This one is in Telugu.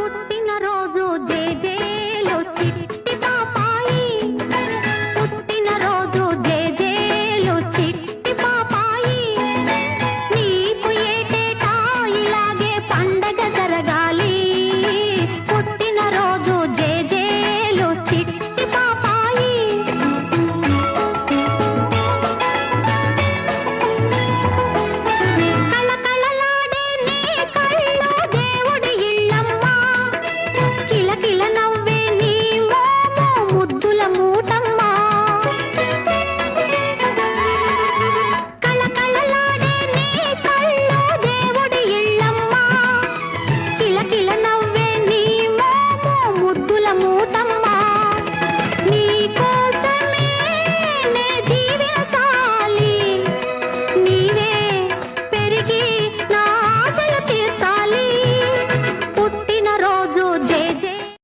పుట్టిన రోజు జే जीवे